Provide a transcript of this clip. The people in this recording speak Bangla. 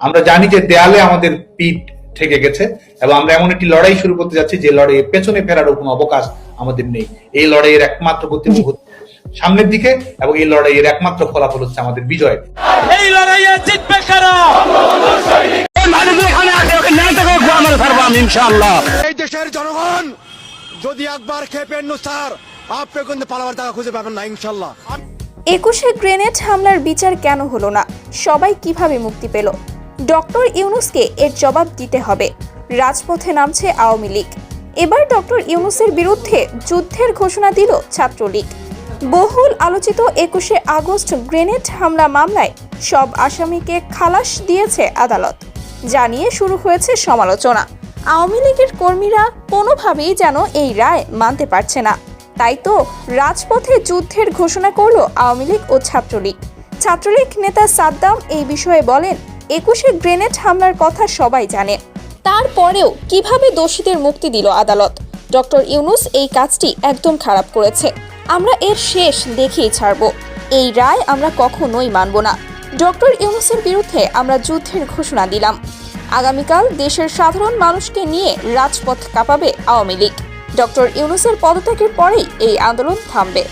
আমরা জানি যে দেয়ালে আমাদের পিঠ থেকে গেছে এবং আমরা এমন একটি লড়াই শুরু করতে যাচ্ছি যে লড়াইয়ে পেছনে ফেরারও কোনো অবকাশ আমাদের নেই। এই লড়াইয়ের একমাত্র প্রতিমুখ সামনের দিকে এবং এই লড়াইয়ের একমাত্র ফলাফল হচ্ছে আমাদের বিজয়। এই লড়াইয়ে জিতবে কারা? এই দেশের জনগণ যদি একবার খেপেন স্যার আপনি কিন্তু পালাবার টাকা খুঁজে পাবেন না ইনশাল্লাহ একুশে গ্রেনেড হামলার বিচার কেন হলো না? সবাই কীভাবে মুক্তি পেল? ডক্টর ইউনুসকে এর জবাব দিতে হবে। রাজপথে নামছে আওয়ামী লীগ। এবার ডক্টর ইউনুসের বিরুদ্ধে যুদ্ধের ঘোষণা দিল ছাত্রলীগ। বহুল আলোচিত একুশে আগস্ট গ্রেনেড হামলা মামলায় সব আসামিকে খালাস দিয়েছে আদালত। জানিয়ে শুরু হয়েছে সমালোচনা। আওয়ামী লীগের কর্মীরা কোনোভাবেই যেন এই রায় মানতে পারছে না। তাই তো রাজপথে যুদ্ধের ঘোষণা করল আওয়ামী লীগ ও ছাত্রলীগ। ছাত্রলীগ নেতা সাদ্দাম এই বিষয়ে বলেন একুশে গ্রেনেড হামলার কথা সবাই জানে। তারপরেও কীভাবে দোষীদের মুক্তি দিল আদালত? ডক্টর ইউনুস এই কাজটি একদম খারাপ করেছে। আমরা এর শেষ দেখেই ছাড়ব। এই রায় আমরা কখনোই মানব না। ডক্টর ইউনুসের বিরুদ্ধে আমরা যুদ্ধের ঘোষণা দিলাম। আগামীকাল দেশের সাধারণ মানুষকে নিয়ে রাজপথ কাঁপাবে আওয়ামী লীগ। ডক্টর ইউনুসের পদত্যাগের পরেই এই আন্দোলন থামবে।